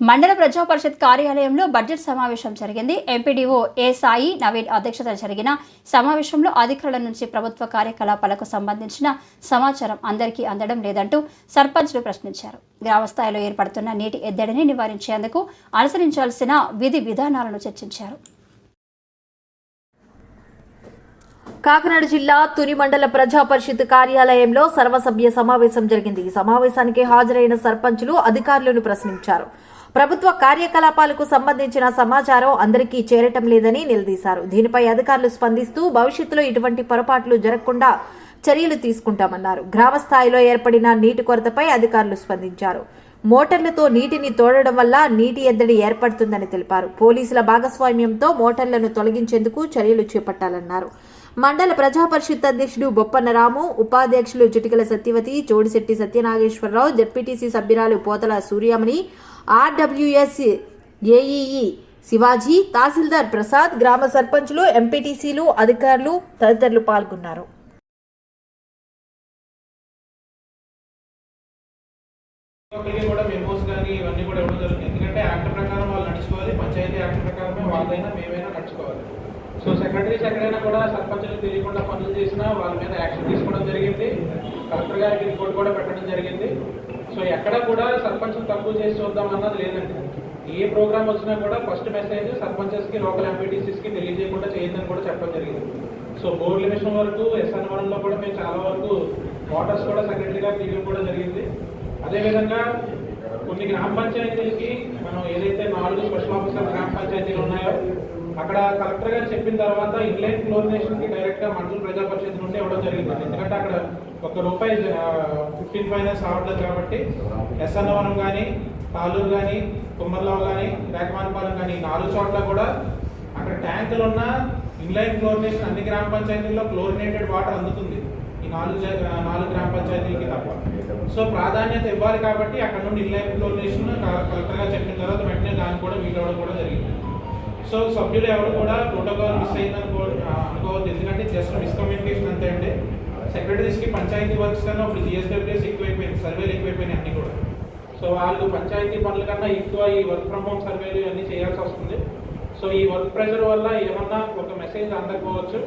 మండల ప్రజా పరిషత్ కార్యాలయంలో బడ్జెట్ సమావేశం జరిగింది. ఎంపీడీఓ ఏ సాయి నవీన్ అధ్యక్షతన జరిగిన సమావేశంలో అధికారుల నుంచి ప్రభుత్వ కార్యకలాపాలకు సంబంధించిన సమాచారం అందరికీ అందడం లేదంటూ సర్పంచ్లు ప్రశ్నించారు. గ్రామస్థాయిలో ఏర్పడుతున్న నీటి ఎద్దడిని నివారించేందుకు అనుసరించాల్సిన విధి విధానాలను చర్చించారు. కాకినాడ జిల్లా తుని మండల ప్రజా పరిషత్ కార్యాలయంలో సర్వసభ్య సమావేశం జరిగింది. ఈ సమావేశానికి హాజరైన సర్పంచులు అధికారులను ప్రశ్నించారు. ప్రభుత్వ కార్యకలాపాలకు సంబంధించిన సమాచారం అందరికీ చేరటం లేదని నిలదీశారు. దీనిపై అధికారులు స్పందిస్తూ భవిష్యత్తులో ఇటువంటి పొరపాట్లు జరగకుండా చర్యలు తీసుకుంటామన్నారు. గ్రామ స్థాయిలో ఏర్పడిన నీటి కొరతపై అధికారులు స్పందించారు. మోటార్లతో నీటిని తోడడం వల్ల నీటి ఎద్దడి ఏర్పడుతుందని తెలిపారు. పోలీసుల భాగస్వామ్యంతో మోటార్లను తొలగించేందుకు చర్యలు చేపట్టాలన్నారు. మండల ప్రజాపరిషత్ అధ్యక్షుడు బొప్పన్నరాము ఉపాధ్యక్షులు చిటికల సత్యవతి చోడిశెట్టి సత్యనాగేశ్వరరావు జడ్పీటీసీ సభ్యురాలు పోతల సూర్యమణి ఆర్డబ్ల్యూఎస్ ఏఈఈ శివాజీ తహసీల్దార్ ప్రసాద్ గ్రామ సర్పంచులు ఎంపీటీసీలు అధికారులు తదితరులు పాల్గొన్నారు. ఇవన్నీ కూడా ఎందుకంటే యాక్ట్ ప్రకారం వాళ్ళు నడుచుకోవాలి పంచాయతీ యాక్ట్ ప్రకారమే వాళ్ళైనా మేమైనా నడుచుకోవాలి. సో సెక్రటరీస్ ఎక్కడైనా కూడా సర్పంచులు తెలియకుండా పనులు చేసినా వాళ్ళ మీద యాక్షన్ తీసుకోవడం జరిగింది. కలెక్టర్ గారికి రిపోర్ట్ కూడా పెట్టడం జరిగింది. సో ఎక్కడ కూడా సర్పంచులు తక్కువ చేసి చూద్దాం అన్నది లేదండి. ఏ ప్రోగ్రామ్ వచ్చినా కూడా ఫస్ట్ మెసేజ్ సర్పంచెస్కి లోకల్ ఎంపీటీసీస్కి తెలియజేయకుండా చేయొద్దని కూడా చెప్పడం జరిగింది. సో బోర్డు విషయం వరకు ఎస్ఎన్ వరంలో కూడా మేము చాలా వరకు వాటర్స్ కూడా సెక్రటరీ గారికి తీయడం కూడా జరిగింది. అదేవిధంగా కొన్ని గ్రామ పంచాయతీలకి మనం ఏదైతే నాలుగు స్పెషల్ ఆఫీసర్ గ్రామ పంచాయతీలు ఉన్నాయో అక్కడ కలెక్టర్ గారు చెప్పిన తర్వాత ఇన్లైన్ క్లోరినేషన్కి డైరెక్ట్గా మండల ప్రజా పరిషత్ నుండి ఇవ్వడం జరిగింది. ఎందుకంటే అక్కడ ఒక రూపాయి ఫిఫ్టీన్ ఫైనాన్స్ రావట్లేదు కాబట్టి ఎస్ఎన్వరం కానీ తాలూరు కానీ కుమ్మర్లావు కానీ రేకమానపాలెం కానీ నాలుగు చోట్ల కూడా అక్కడ ట్యాంకులు ఉన్న ఇన్లైన్ క్లోరినేషన్ అన్ని గ్రామ పంచాయతీల్లో క్లోరినేటెడ్ వాటర్ అందుతుంది. ఈ నాలుగు నాలుగు గ్రామ పంచాయతీలకి తప్ప. సో ప్రాధాన్యత ఇవ్వాలి కాబట్టి అక్కడ నుండి ఇన్లైన్ క్లోరినేషన్ కలెక్టర్గా చెప్పిన తర్వాత వెంటనే దాన్ని కూడా వీలవడం కూడా జరిగింది. సో సభ్యులు ఎవరు కూడా ప్రోటోకాల్ మిస్ అయింది అనుకో అనుకోవద్దు. ఎందుకంటే జస్ట్ మిస్కమ్యూనికేషన్ అంతే అండి. సెక్రటరీస్కి పంచాయతీ వర్క్స్ కన్నా ఇప్పుడు జిఎస్డబ్ల్యూఎస్ ఎక్కువైపోయింది. సర్వేలు ఎక్కువైపోయినాయి అన్ని కూడా. సో వాళ్ళు పంచాయతీ పనుల కన్నా ఎక్కువ ఈ వర్క్ ఫ్రమ్ హోమ్ సర్వేలు ఇవన్నీ చేయాల్సి వస్తుంది. సో ఈ వర్క్ ప్రెషర్ వల్ల ఏమన్నా ఒక మెసేజ్ అందకపోవచ్చు.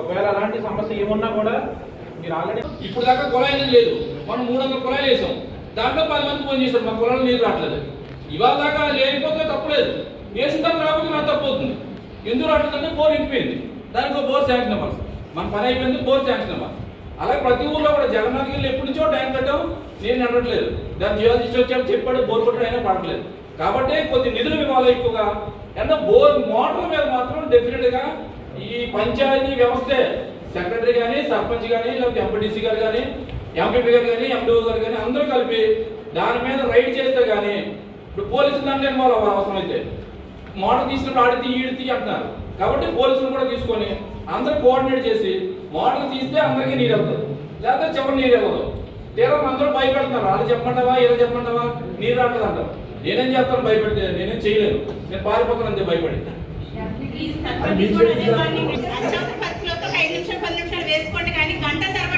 ఒకవేళ అలాంటి సమస్య ఏమున్నా కూడా మీరు ఆల్రెడీ ఇప్పుడు దాకా కుళాయిలు లేదు. మనం మూడు వందల కుళాయిలు వేసాం. దాంట్లో పది మంది ఫోన్ చేశారు. మా కులాలు నీరు రావట్లేదు. ఇవాళ దాకా లేకపోతే తప్పలేదు. వేసిన తర్వాత రాకపోతే నాకు తప్పు ఎందుకు రావట్లేదంటే బోర్ ఇంకిపోయింది దానికి బోర్ శాంక్షన్ అవ్వాలి మన పని అయిపోయింది బోర్ శాంక్షన్ అవ్వాలి. అలాగే ప్రతి ఊర్లో కూడా జగన్నాథ్ గిల్లు ఎప్పటి నుంచో ట్యాంక్ కట్టాం నేను నడవట్లేదు. దాని జియాలజిస్ట్ వచ్చాడు చెప్పాడు బోర్ కొట్టడం అయినా పడట్లేదు. కాబట్టి కొద్ది నిధులు ఇవ్వాలి ఎక్కువగా. అంటే బోర్ మోటార్ మీద మాత్రం డెఫినెట్గా ఈ పంచాయతీ వ్యవస్థే. సెక్రటరీ కానీ సర్పంచ్ కానీ లేకపోతే ఎంపీటీసీ గారు కానీ ఎంపీపీ గారు కానీ ఎండిఓ గారు కానీ అందరూ కలిపి దాని మీద రైడ్ చేస్తే కానీ ఇప్పుడు పోలీసులు దాంట్లో ఇన్వాల్వ్ అవ్వాలి అవసరం అయితే మోడల్ తీసుకుని ఆడితే తీ ఈడు అంటున్నారు కాబట్టి పోలీసులు కూడా తీసుకొని అందరూ కోఆర్డినేట్ చేసి మోడల్ తీస్తే అందరికీ నీరు అవుతుంది లేకపోతే చెప్పండి నీరు ఇవ్వదు. తీరా అందరూ భయపెడతారు. వాళ్ళు చెప్పమంటావా? ఇలా చెప్పమంటావా? నీరు రావట్లేదు అంటారు. నేనేం చేస్తాను భయపెడితే? నేనేం చేయలేదు నేను పారిపోతాను అంతే భయపడి. పది నిమిషాలు వేసుకోండి కానీ తర్వాత